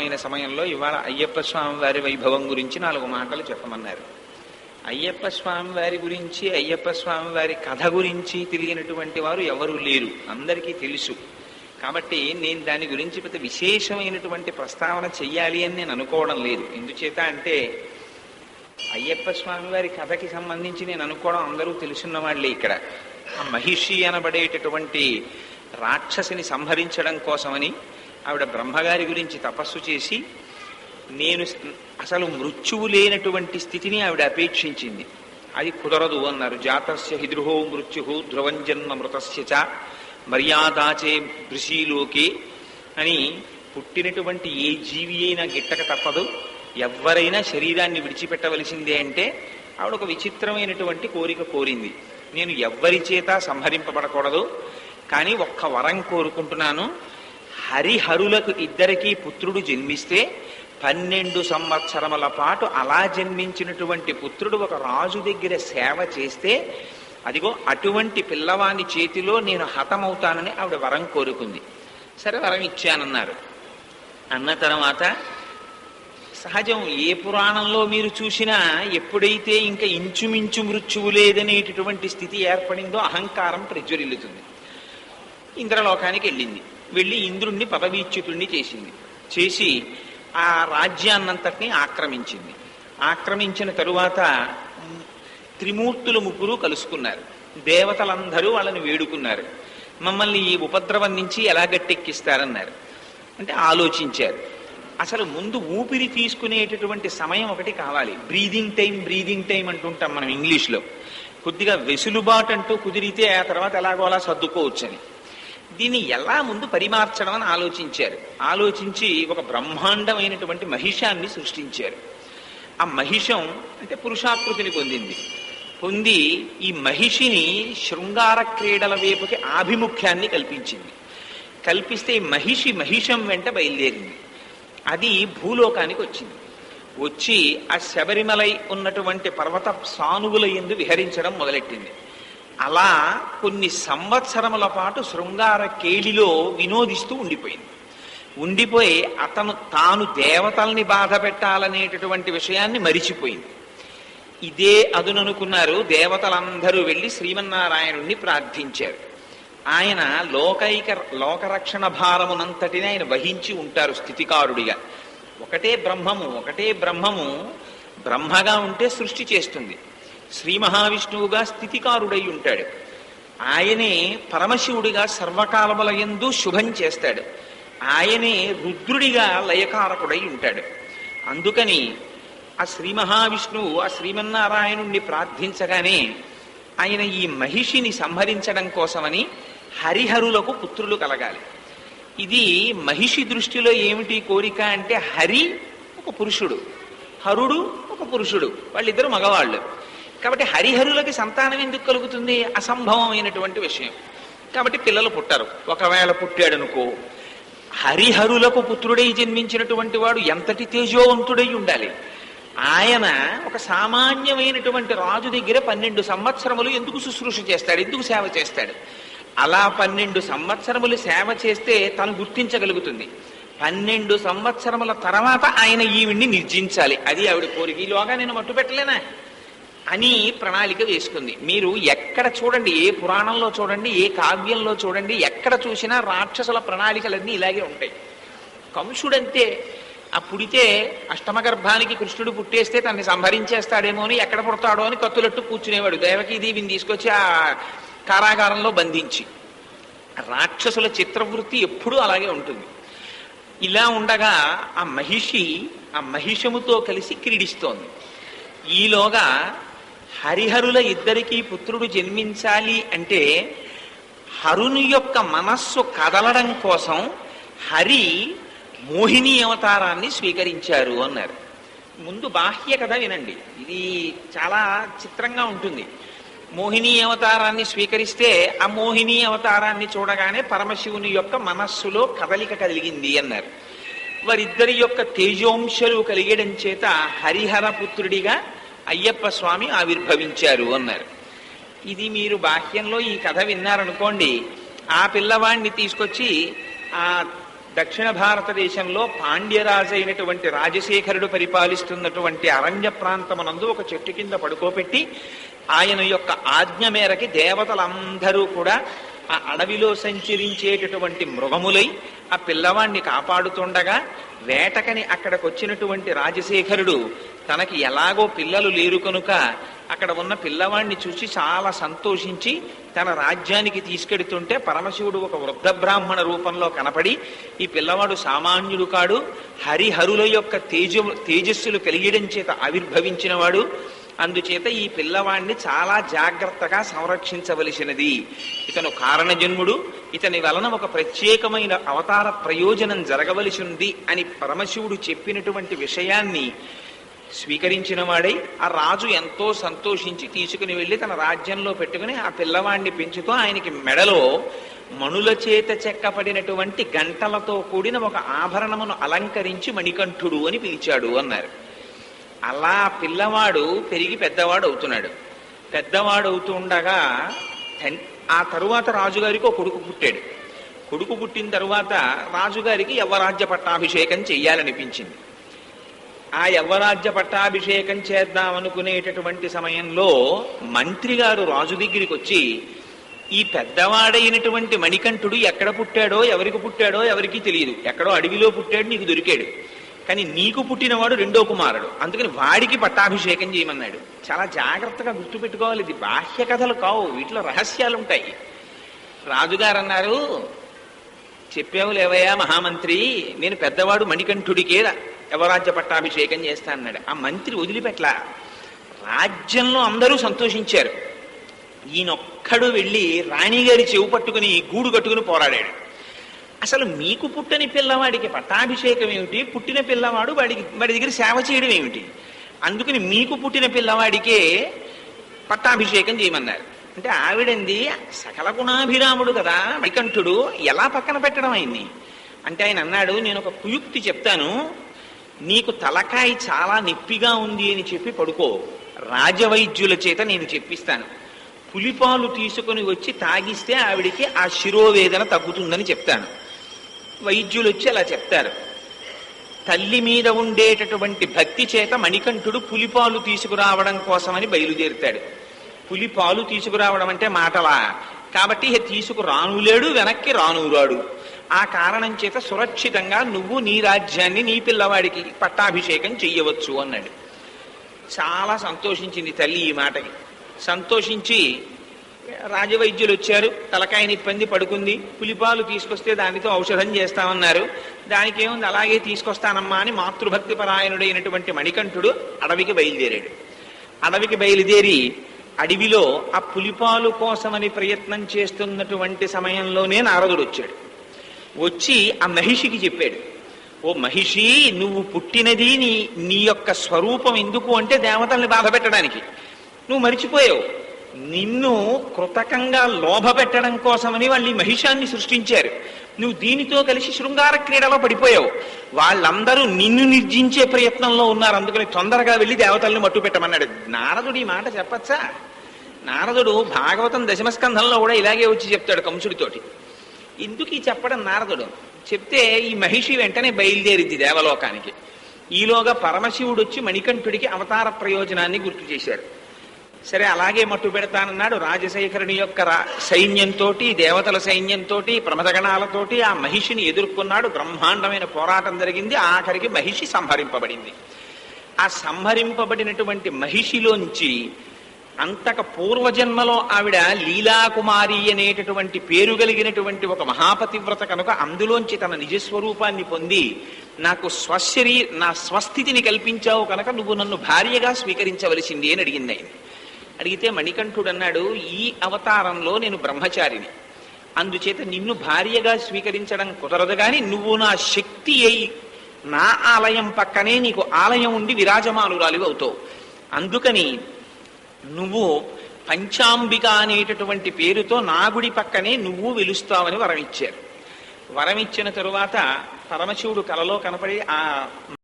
అయిన సమయంలో ఇవాళ అయ్యప్ప స్వామి వారి వైభవం గురించి నాలుగు మాటలు చెప్పమన్నారు. అయ్యప్ప స్వామి వారి గురించి అయ్యప్ప స్వామి వారి కథ గురించి తెలియనటువంటి వారు ఎవరూ లేరు. అందరికీ తెలుసు. కాబట్టి నేను దాని గురించి పెద్ద విశేషమైనటువంటి ప్రస్తావన చెయ్యాలి అని నేను అనుకోవడం లేదు. ఎందుచేత అంటే అయ్యప్ప స్వామి వారి కథకి సంబంధించి నేను అనుకోవడం అందరూ తెలుసున్న వాళ్ళే ఇక్కడ. ఆ మహిషి అనబడేటటువంటి రాక్షసిని సంహరించడం కోసమని ఆవిడ బ్రహ్మగారి గురించి తపస్సు చేసి నేను అసలు మృత్యువు లేనటువంటి స్థితిని ఆవిడ అపేక్షించింది. అది కుదరదు అన్నారు. జాతస్య హిదృహో మృత్యు ధ్రువం జన్మ మృతస్య చ మర్యాదాచే బృషీలోకే అని పుట్టినటువంటి ఏ జీవి అయినా గిట్టక తప్పదు. ఎవరైనా శరీరాన్ని విడిచిపెట్టవలసిందే అంటే ఆవిడ ఒక విచిత్రమైనటువంటి కోరిక కోరింది. నేను ఎవ్వరి చేత సంహరింపబడకూడదు. కానీ ఒక్క వరం కోరుకుంటున్నాను. హరిహరులకు ఇద్దరికీ పుత్రుడు జన్మిస్తే పన్నెండు సంవత్సరముల పాటు అలా జన్మించినటువంటి పుత్రుడు ఒక రాజు దగ్గర సేవ చేస్తే అదిగో అటువంటి పిల్లవాని చేతిలో నేను హతమవుతానని ఆవిడ వరం కోరుకుంది. సరే వరం ఇచ్చానన్నారు. అన్న తర్వాత సహజం ఏ పురాణంలో మీరు చూసినా ఎప్పుడైతే ఇంకా ఇంచుమించు మృత్యువు లేదనేటటువంటి స్థితి ఏర్పడిందో అహంకారం ప్రజ్వరిల్లుతుంది. ఇంద్రలోకానికి వెళ్ళింది. వెళ్ళి ఇంద్రుణ్ణి పదవీచ్యుతుణ్ణి చేసింది. చేసి ఆ రాజ్యాన్నంతటిని ఆక్రమించింది. ఆక్రమించిన తరువాత త్రిమూర్తులు ముగ్గురు కలుసుకున్నారు. దేవతలందరూ వాళ్ళని వేడుకున్నారు. మమ్మల్ని ఈ ఉపద్రవం నుంచి ఎలా గట్టెక్కిస్తారన్నారు. అంటే ఆలోచించారు. అసలు ముందు ఊపిరి తీసుకునేటటువంటి సమయం ఒకటి కావాలి. బ్రీదింగ్ టైం బ్రీదింగ్ టైం అంటుంటాం మనం ఇంగ్లీష్లో. కొద్దిగా వెసులుబాటు అంటూ కుదిరితే ఆ తర్వాత ఎలాగో అలా సర్దుకోవచ్చని. దీన్ని ఎలా ముందు పరిమార్చడం అని ఆలోచించారు. ఆలోచించి ఒక బ్రహ్మాండమైనటువంటి మహిషాన్ని సృష్టించారు. ఆ మహిషం అంటే పురుషాకృతిని పొందింది. పొంది ఈ మహిషిని శృంగార క్రీడల వైపుకి ఆభిముఖ్యాన్ని కల్పించింది. కల్పిస్తే ఈ మహిషి మహిషం వెంట బయలుదేరింది. అది భూలోకానికి వచ్చింది. వచ్చి ఆ శబరిమలై ఉన్నటువంటి పర్వత సానువుల ఎందు విహరించడం మొదలెట్టింది. అలా కొన్ని సంవత్సరముల పాటు శృంగార కేళిలో వినోదిస్తూ ఉండిపోయింది. ఉండిపోయి అతను తాను దేవతల్ని బాధ పెట్టాలనేటటువంటి విషయాన్ని మరిచిపోయింది. ఇదే అదుననుకున్నారు దేవతలందరూ వెళ్ళి శ్రీమన్నారాయణుణ్ణి ప్రార్థించారు. ఆయన లోకైక లోకరక్షణ భారమునంతటిని ఆయన వహించి ఉంటారు స్థితికారుడిగా. ఒకటే బ్రహ్మము ఒకటే బ్రహ్మము బ్రహ్మగా ఉంటే సృష్టి చేస్తుంది. శ్రీ మహావిష్ణువుగా స్థితికారుడై ఉంటాడు ఆయనే పరమశివుడిగా సర్వకాలములయందు శుభం చేస్తాడు. ఆయనే రుద్రుడిగా లయకారకుడై ఉంటాడు అందుకని ఆ శ్రీ మహావిష్ణువు ఆ శ్రీమన్నారాయణుణ్ణి ప్రార్థించగానే ఆయన ఈ మహిషిని సంహరించడం కోసమని హరిహరులకు పుత్రులు కలగాలి. ఇది మహిషి దృష్టిలో ఏమిటి కోరిక అంటే హరి ఒక పురుషుడు హరుడు ఒక పురుషుడు వాళ్ళిద్దరు మగవాళ్ళు. కాబట్టి హరిహరులకి సంతానం ఎందుకు కలుగుతుంది? అసంభవమైనటువంటి విషయం. కాబట్టి పిల్లలు పుట్టరు. ఒకవేళ పుట్టాడనుకో హరిహరులకు పుత్రుడై జన్మించినటువంటి వాడు ఎంతటి తేజోవంతుడై ఉండాలి? ఆయన ఒక సామాన్యమైనటువంటి రాజు దగ్గర పన్నెండు సంవత్సరములు ఎందుకు శుశ్రూష చేస్తాడు? ఎందుకు సేవ చేస్తాడు? అలా పన్నెండు సంవత్సరములు సేవ చేస్తే తను గుర్తించగలుగుతుంది. పన్నెండు సంవత్సరముల తర్వాత ఆయన ఈవిడ్ని నిర్జించాలి. అది ఆవిడ కోరిక. ఈలోగా నేను మట్టు పెట్టలేనా అని ప్రణాళిక వేసుకుంది. మీరు ఎక్కడ చూడండి ఏ పురాణంలో చూడండి ఏ కావ్యంలో చూడండి ఎక్కడ చూసినా రాక్షసుల ప్రణాళికలన్నీ ఇలాగే ఉంటాయి. కంసుడంతే ఆ పుడితే అష్టమ గర్భానికి కృష్ణుడు పుట్టేస్తే తనని సంహరించేస్తాడేమో అని ఎక్కడ పుడతాడో అని కత్తులట్టు కూర్చునేవాడు. దేవకి దేవిని తీసుకొచ్చి ఆ కారాగారంలో బంధించి. రాక్షసుల చిత్రవృత్తి ఎప్పుడూ అలాగే ఉంటుంది. ఇలా ఉండగా ఆ మహిషి ఆ మహిషముతో కలిసి క్రీడిస్తోంది. ఈలోగా హరిహరుల ఇద్దరికీ పుత్రుడు జన్మించాలి అంటే హరుని యొక్క మనస్సు కదలడం కోసం హరి మోహిని అవతారాన్ని స్వీకరించారు అన్నారు. ముందు బాహ్య కథ వినండి. ఇది చాలా చిత్రంగా ఉంటుంది. మోహిని అవతారాన్ని స్వీకరిస్తే ఆ మోహిని అవతారాన్ని చూడగానే పరమశివుని యొక్క మనస్సులో కదలిక కలిగింది అన్నారు. వారిద్దరి యొక్క తేజోంశలు కలిగడం చేత హరిహర పుత్రుడిగా అయ్యప్ప స్వామి ఆవిర్భవించారు అన్నారు. ఇది మీరు బాహ్యంలో ఈ కథ విన్నారనుకోండి ఆ పిల్లవాడిని తీసుకొచ్చి ఆ దక్షిణ భారతదేశంలో పాండ్యరాజు అయినటువంటి రాజశేఖరుడు పరిపాలిస్తున్నటువంటి అరణ్య ప్రాంతమునందు ఒక చెట్టు కింద పడుకోబెట్టి ఆయన యొక్క ఆజ్ఞ మేరకి దేవతలందరూ కూడా ఆ అడవిలో సంచరించేటటువంటి మృగములై ఆ పిల్లవాణ్ణి కాపాడుతుండగా వేటకని అక్కడికి వచ్చినటువంటి రాజశేఖరుడు తనకి ఎలాగో పిల్లలు లేరు కనుక అక్కడ ఉన్న పిల్లవాణ్ణి చూసి చాలా సంతోషించి తన రాజ్యానికి తీసుకెడుతుంటే పరమశివుడు ఒక వృద్ధ బ్రాహ్మణ రూపంలో కనపడి ఈ పిల్లవాడు సామాన్యుడు కాడు హరిహరుల యొక్క తేజ తేజస్సులు కలిగడం చేత ఆవిర్భవించినవాడు. అందుచేత ఈ పిల్లవాణ్ణి చాలా జాగ్రత్తగా సంరక్షించవలసినది. ఇతను కారణజన్ముడు. ఇతని వలన ఒక ప్రత్యేకమైన అవతార ప్రయోజనం జరగవలసి ఉంది అని పరమశివుడు చెప్పినటువంటి విషయాన్ని స్వీకరించిన వాడై ఆ రాజు ఎంతో సంతోషించి తీసుకుని వెళ్ళి తన రాజ్యంలో పెట్టుకుని ఆ పిల్లవాడిని పెంచుతూ ఆయనకి మెడలో మణుల చేత చెక్కపడినటువంటి గంటలతో కూడిన ఒక ఆభరణమును అలంకరించి మణికంఠుడు అని పిలిచాడు అన్నారు. అలా పిల్లవాడు పెరిగి పెద్దవాడు అవుతున్నాడు పెద్దవాడు అవుతుండగా తన్- ఆ తరువాత రాజుగారికి ఒక కొడుకు పుట్టాడు. కొడుకు పుట్టిన తరువాత రాజుగారికి యవ్వరాజ్య పట్టాభిషేకం చెయ్యాలనిపించింది. ఆ యవ్వరాజ్య పట్టాభిషేకం చేద్దాం అనుకునేటటువంటి సమయంలో మంత్రిగారు రాజు దగ్గరికి వచ్చి ఈ పెద్దవాడైనటువంటి మణికంఠుడు ఎక్కడ పుట్టాడో ఎవరికి పుట్టాడో ఎవరికి తెలియదు ఎక్కడో అడవిలో పుట్టాడు నీకు దొరికాడు. కానీ నీకు పుట్టినవాడు రెండో కుమారుడు. అందుకని వాడికి పట్టాభిషేకం చేయమన్నాడు. చాలా జాగ్రత్తగా గుర్తుపెట్టుకోవాలి. ఇది బాహ్య కథలు కావు వీటిలో రహస్యాలు ఉంటాయి రాజుగారు చెప్పావు లేవయ్యా మహామంత్రి నేను పెద్దవాడు మణికంఠుడికే యవరాజ్య పట్టాభిషేకం చేస్తా అన్నాడు. ఆ మంత్రి వదిలిపెట్ల రాజ్యంలో అందరూ సంతోషించారు. ఈయనొక్కడు వెళ్ళి రాణిగారి చెవు పట్టుకుని గూడు కట్టుకుని పోరాడాడు. అసలు మీకు పుట్టని పిల్లవాడికి పట్టాభిషేకం ఏమిటి? పుట్టిన పిల్లవాడు వాడికి వాడి దగ్గర సేవ చేయడం ఏమిటి? అందుకని మీకు పుట్టిన పిల్లవాడికే పట్టాభిషేకం చేయమన్నారు. అంటే ఆవిడంది సకల గుణాభిరాముడు కదా వైకంఠుడు ఎలా పక్కన పెట్టడం ఆయన్ని? అంటే ఆయన అన్నాడు నేను ఒక కుయుక్తి చెప్తాను. నీకు తలకాయ చాలా నొప్పిగా ఉంది అని చెప్పి పడుకో. రాజవైద్యుల చేత నేను చెప్పిస్తాను. పులిపాలు తీసుకొని వచ్చి తాగిస్తే ఆవిడికి ఆ శిరోవేదన తగ్గుతుందని చెప్తాను. వైద్యులు వచ్చి అలా చెప్తారు. తల్లి మీద ఉండేటటువంటి భక్తి చేత మణికంఠుడు పులిపాలు తీసుకురావడం కోసమని బయలుదేరుతాడు. పులిపాలు తీసుకురావడం అంటే మాటలా? కాబట్టి ఇహ తీసుకురానులేడు వెనక్కి రానురాడు. ఆ కారణం చేత సురక్షితంగా నువ్వు నీ రాజ్యాన్ని నీ పిల్లవాడికి పట్టాభిషేకం చెయ్యవచ్చు అన్నాడు. చాలా సంతోషించింది తల్లి ఈ మాటకి. సంతోషించి రాజవైద్యులు వచ్చారు తలకాయ నిప్పంది పడుకుంది. పులిపాలు తీసుకొస్తే దానితో ఔషధం చేస్తామన్నారు. దానికి ఏముంది అలాగే తీసుకొస్తానమ్మా అని మాతృభక్తి పరాయణుడైనటువంటి మణికంఠుడు అడవికి బయలుదేరాడు. అడవికి బయలుదేరి అడవిలో ఆ పులిపాలు కోసమని ప్రయత్నం చేస్తున్నటువంటి సమయంలోనే నారదుడు వచ్చాడు. వచ్చి ఆ మహిషికి చెప్పాడు ఓ మహిషి నువ్వు పుట్టినది నీ నీ యొక్క స్వరూపం ఎందుకు అంటే దేవతల్ని బాధ పెట్టడానికి. నువ్వు మరిచిపోయావు. నిన్ను కృతకంగా లోభ పెట్టడం కోసమని వాళ్ళు ఈ మహిషాన్ని సృష్టించారు. నువ్వు దీనితో కలిసి శృంగార క్రీడలో పడిపోయావు. వాళ్ళందరూ నిన్ను నిర్జించే ప్రయత్నంలో ఉన్నారు. అందుకని తొందరగా వెళ్ళి దేవతల్ని మట్టు పెట్టమన్నాడు. నారదుడు ఈ మాట చెప్పచ్చా? నారదుడు భాగవతం దశమస్కంధంలో కూడా ఇలాగే వచ్చి చెప్తాడు కంసుడితోటి. ఎందుకు ఈ చెప్పడం నారదుడు. చెప్తే ఈ మహిషి వెంటనే బయలుదేరిద్ది దేవలోకానికి. ఈలోగా పరమశివుడు వచ్చి మణికంఠుడికి అవతార ప్రయోజనాన్ని గుర్తు చేశారు. సరే అలాగే మట్టు పెడతానన్నాడు రాజశేఖరుని యొక్క సైన్యంతో దేవతల సైన్యంతో ప్రమదగణాలతోటి ఆ మహిషిని ఎదుర్కొన్నాడు. బ్రహ్మాండమైన పోరాటం జరిగింది. ఆఖరికి మహిషి సంహరింపబడింది. ఆ సంహరింపబడినటువంటి మహిషిలోంచి అంతక పూర్వజన్మలో ఆవిడ లీలాకుమారి అనేటటువంటి పేరు కలిగినటువంటి ఒక మహాపతివ్రత కనుక అందులోంచి తన నిజస్వరూపాన్ని పొంది నాకు స్వశరీ నా స్వస్థితిని కల్పించావు కనుక నువ్వు నన్ను భార్యగా స్వీకరించవలసింది అని అడిగింది ఆయన. అడిగితే మణికంఠుడు అన్నాడు ఈ అవతారంలో నేను బ్రహ్మచారిని. అందుచేత నిన్ను భార్యగా స్వీకరించడం కుదరదు కానీ నువ్వు నా శక్తి అయి నా ఆలయం పక్కనే నీకు ఆలయం ఉండి విరాజమానురాలు అవుతావు. అందుకని నువ్వు పంచాంబిక అనేటటువంటి పేరుతో నా గుడి పక్కనే నువ్వు వెలుస్తావని వరం ఇచ్చారు వరం ఇచ్చిన తరువాత పరమశివుడు కలలో కనపడి ఆ